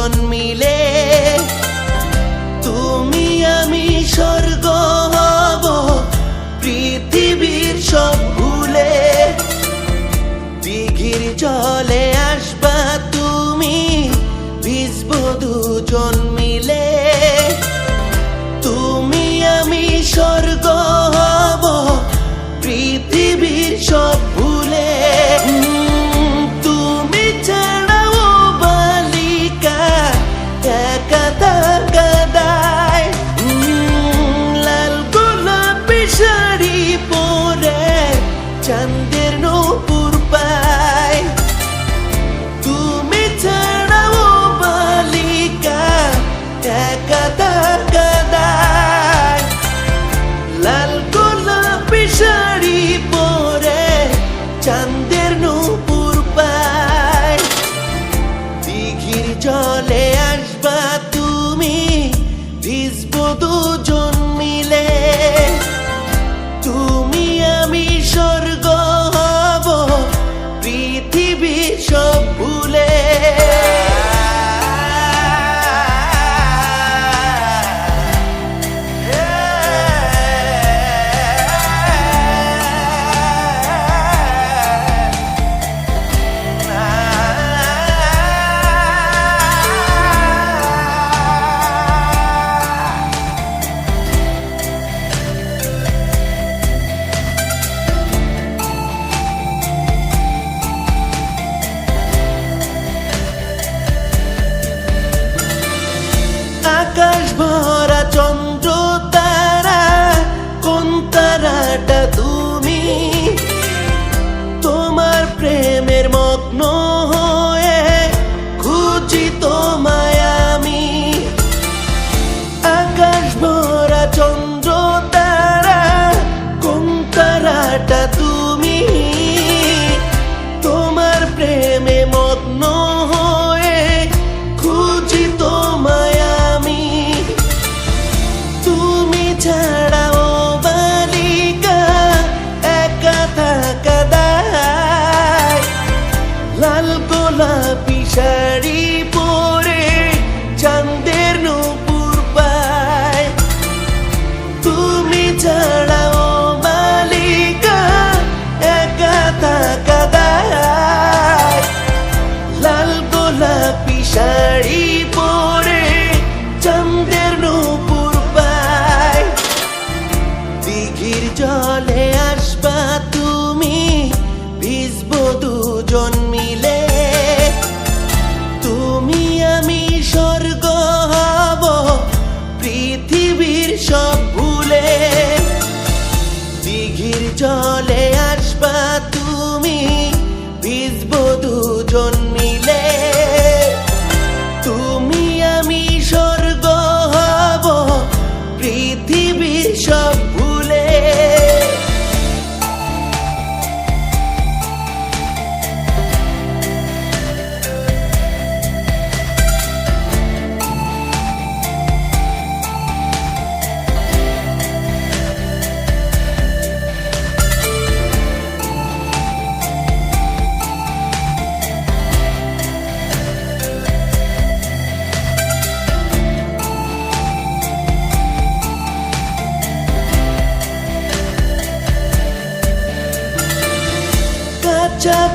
দুজন মিলে তুমি আমি স্বর্গ হব, পৃথিবীর সব ভুলে দিঘির জলে আসবা তুমি, ভিজবো দুজন মিলে। তুমি আমি স্বর্গ হব, পৃথিবীর সব ভুলে চাঁদের নূপুর পাই তুমি ছাড়াও বালিকা একা থাকা দায়। লাল গোলাপি শাড়ি পরে চাঁদের নূপুর ball. শাড়ি জলে আসবা তুমি ভিজবো মিলে। তুমি আমি স্বর্গ হব পৃথিবীর সব তুমি দুজন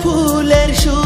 ফুলের সুবাস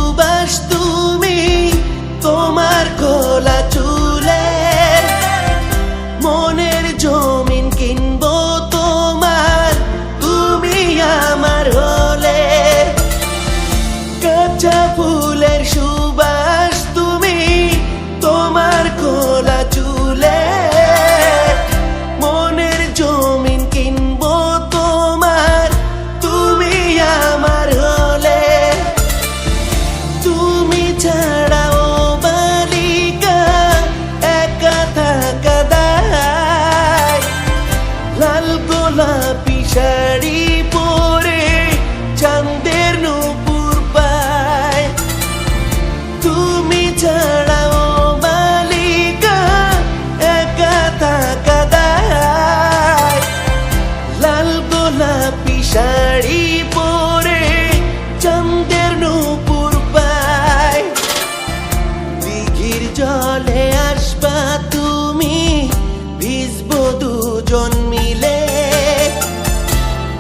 দুজন মিলে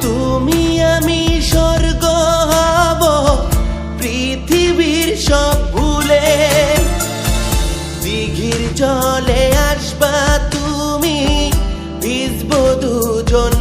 তুমি আমি স্বর্গ হব, পৃথিবীর সব ভুলে। দিঘির জলে আসবা তুমি, ভিজব দুজন